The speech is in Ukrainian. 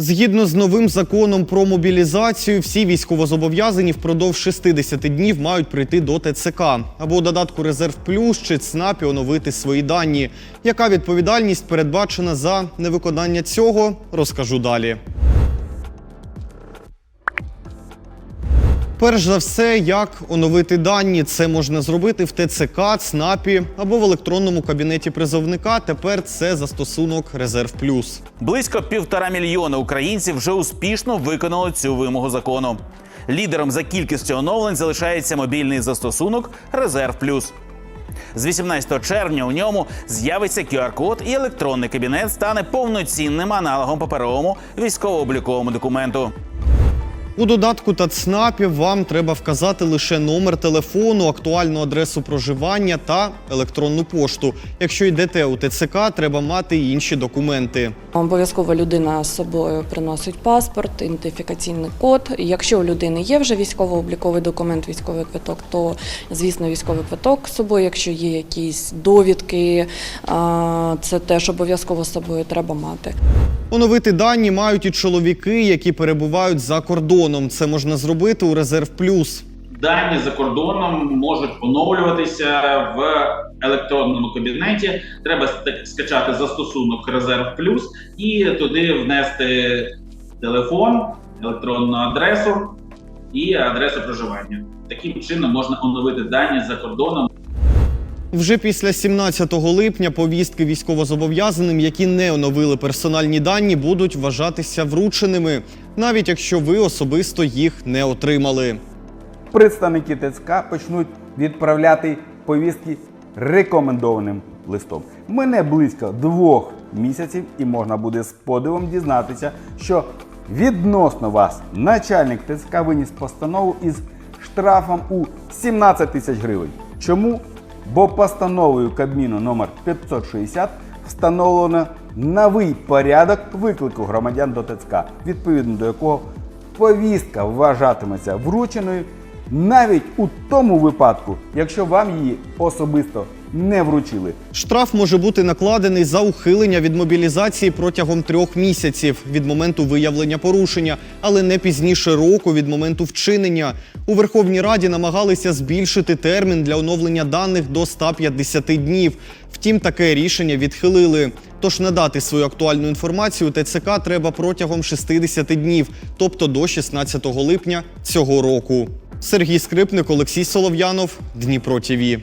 Згідно з новим законом про мобілізацію, всі військовозобов'язані впродовж 60 днів мають прийти до ТЦК або додатку Резерв Плюс чи ЦНАПі оновити свої дані. Яка відповідальність передбачена за невиконання цього, розкажу далі. Перш за все, як оновити дані, це можна зробити в ТЦК, ЦНАПі або в електронному кабінеті призовника. Тепер це застосунок Резерв Плюс. Близько півтора мільйона українців вже успішно виконали цю вимогу закону. Лідером за кількістю оновлень залишається мобільний застосунок Резерв Плюс. З 18 червня у ньому з'явиться QR-код і електронний кабінет стане повноцінним аналогом паперовому військово-обліковому документу. У додатку та ЦНАПі вам треба вказати лише номер телефону, актуальну адресу проживання та електронну пошту. Якщо йдете у ТЦК, треба мати інші документи. Обов'язково людина з собою приносить паспорт, ідентифікаційний код. Якщо у людини є вже військово-обліковий документ, військовий квиток, то звісно військовий квиток з собою. Якщо є якісь довідки, це теж обов'язково з собою треба мати. Оновити дані мають і чоловіки, які перебувають за кордоном. Це можна зробити у Резерв Плюс. Дані за кордоном можуть оновлюватися в електронному кабінеті. Треба скачати застосунок Резерв Плюс і туди внести телефон, електронну адресу і адресу проживання. Таким чином можна оновити дані за кордоном Вже після 17 липня повістки військовозобов'язаним, які не оновили персональні дані, будуть вважатися врученими, навіть якщо ви особисто їх не отримали. представники ТЦК почнуть відправляти повістки рекомендованим листом. Мине близько двох місяців, і можна буде з подивом дізнатися, що відносно вас начальник ТЦК виніс постанову із штрафом у 17 тисяч гривень. Чому? Бо постановою Кабміну номер 560 встановлено новий порядок виклику громадян до ТЦК, відповідно до якого повістка вважатиметься врученою навіть у тому випадку, якщо вам її особисто не вручили. Штраф може бути накладений за ухилення від мобілізації протягом трьох місяців від моменту виявлення порушення, але не пізніше року від моменту вчинення. У Верховній Раді намагалися збільшити термін для оновлення даних до 150 днів. Втім, таке рішення відхилили. Тож надати свою актуальну інформацію ТЦК треба протягом 60 днів, тобто до 16 липня цього року. Сергій Скрипник, Олексій Солов'янов, Дніпро ТІВІ.